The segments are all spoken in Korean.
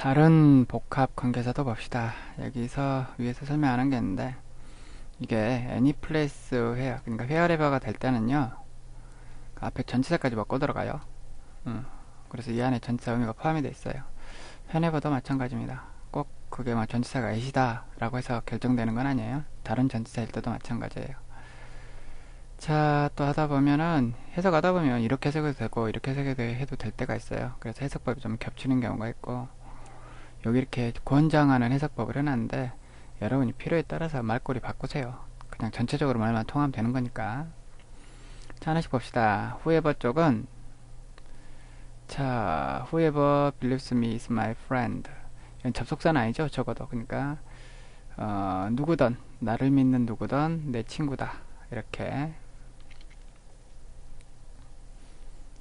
다른 복합 관계사도 봅시다. 여기서 위에서 설명하는 게 있는데 이게 place where 그러니까 wherever가 될 때는요 그 앞에 전치사까지 먹고 들어가요. 음, 그래서 이 안에 전치사 의미가 포함이 되어 있어요. whenever도 마찬가지입니다. 꼭 그게 뭐 전치사가 at이다 라고 해서 결정되는 건 아니에요. 다른 전치사일 때도 마찬가지예요. 자, 또 하다 보면은 해석하다 보면 이렇게 해석해도 되고 이렇게 해석해도 될 때가 있어요. 그래서 해석법이 좀 겹치는 경우가 있고 여기 이렇게 권장하는 해석법을 해놨는데 여러분이 필요에 따라서 말꼬리 바꾸세요. 그냥 전체적으로 말만 통하면 되는 거니까. 자, 하나씩 봅시다. whoever 쪽은 자, whoever believes me is my friend. 이건 접속사는 아니죠. 적어도. 그러니까 어, 누구든 나를 믿는 누구든 내 친구다. 이렇게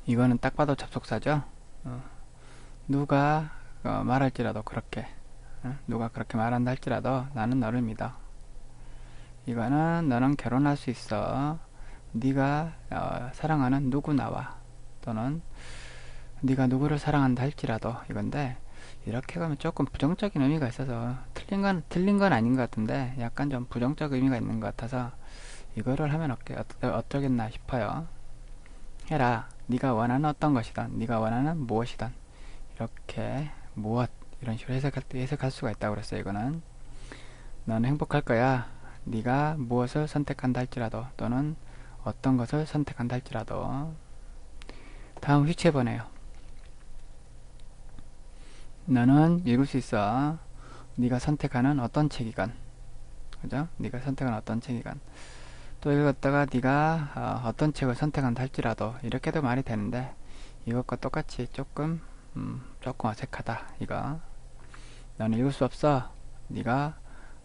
이거는 딱 봐도 접속사죠. 어, 누가 어, 말할지라도 그렇게 어? 누가 그렇게 말한다 할지라도 나는 너를 믿어. 이거는 너는 결혼할 수 있어. 네가 어, 사랑하는 누구 나와 또는 네가 누구를 사랑한다 할지라도 이건데 이렇게 가면 조금 부정적인 의미가 있어서 틀린 건 틀린 건 아닌 것 같은데 약간 좀 부정적 의미가 있는 것 같아서 이거를 하면 어떻게 어쩌겠나 싶어요. 해라. 네가 원하는 어떤 것이든 네가 원하는 무엇이든 이렇게 무엇 이런 식으로 해석할, 해석할 수가 있다고 그랬어요. 이거는 너는 행복할 거야. 네가 무엇을 선택한다 할지라도 또는 어떤 것을 선택한다 할지라도 다음 휘체번에요. 너는 읽을 수 있어. 네가 선택하는 어떤 책이건 그죠? 네가 선택하는 어떤 책이건 또 읽었다가 네가 어, 떤 책을 선택한다 할지라도 이렇게도 말이 되는데 이것과 똑같이 조금 음, 조금 어색하다 이거 너는 읽을 수 없어 네가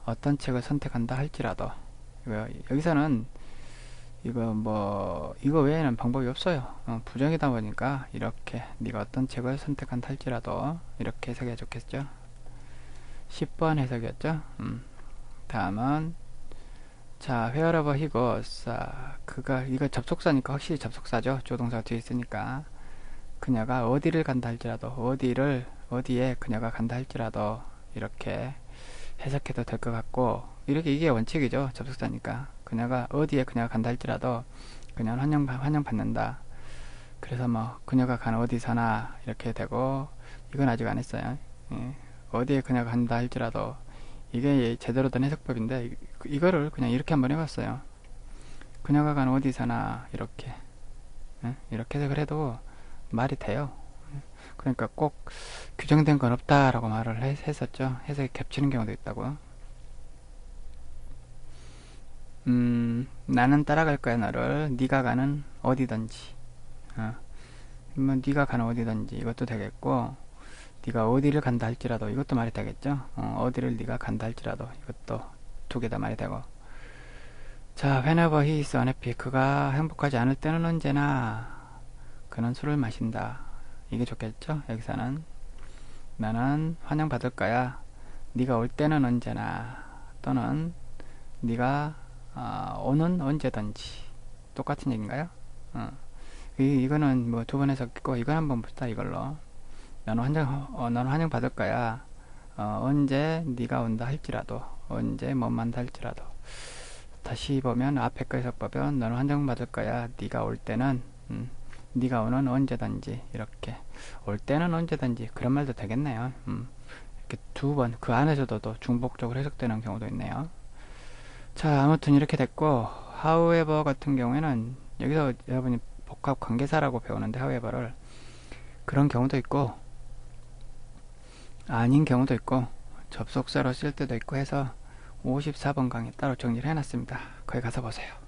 어떤 책을 선택한다 할지라도 이거 여기서는 이거 뭐 이거 외에는 방법이 없어요 어, 부정이다 보니까 이렇게 네가 어떤 책을 선택한다 할지라도 이렇게 해석해 좋겠죠 10번 해석이었죠 음. 다음은 자, wherever 그가, 이거 접속사니까 확실히 접속사죠. 조동사가 뒤에 있으니까. 그녀가 어디를 간다 할지라도, 어디를, 어디에 그녀가 간다 할지라도, 이렇게 해석해도 될 것 같고, 이렇게, 이게 원칙이죠. 접속사니까. 그녀가 어디에 그녀가 간다 할지라도, 그녀는 환영, 환영받는다. 그래서 뭐, 그녀가 간 어디서나, 이렇게 되고, 이건 아직 안 했어요. 예. 어디에 그녀가 간다 할지라도, 이게 제대로 된 해석법인데 이, 거를 그냥 이렇게 한번 해봤어요. 그녀가 간 어디서나 이렇게 예? 이렇게 해석을 해도 말이 돼요. 그러니까 꼭 규정된 건 없다라고 말을 했, 했었죠. 해석이 겹치는 경우도 있다고. 음, 나는 따라갈 거야 너를. 네가 가는 어디든지. 어. 뭐 네가 가는 어디든지 이것도 되겠고 네가 어디를 간다 할지라도 이것도 말이 되겠죠 어, 디를 네가 간다 할지라도 이것도 두 개 다 말이 되고 자 whenever he is unhappy 그가 행복하지 않을 때는 언제나 그는 술을 마신다 이게 좋겠죠 여기서는 나는 환영받을 거야 네가 올 때는 언제나 또는 네가 어, 오는 언제든지 똑같은 얘기인가요? 어. 이, 이거는 뭐 두 번 해석했고 이건 한번 봅시다 이걸로 너는 환영, 어, 너는 환영 받을 거야. 어, 언제 네가 온다 할지라도, 언제 뭐만다 할지라도. 다시 보면 앞에 거 해석보면 너는 환영 받을 거야. 네가 올 때는 음, 네가 오는 언제든지 이렇게 올 때는 언제든지 그런 말도 되겠네요. 음, 이렇게 두 번 그 안에서도 또 중복적으로 해석되는 경우도 있네요. 자 아무튼 이렇게 됐고 however 같은 경우에는 여기서 여러분이 복합 관계사라고 배우는데 however를 그런 경우도 있고 아닌 경우도 있고 접속사로 쓸 때도 있고 해서 54번 강의 따로 정리를 해놨습니다. 거기 가서 보세요.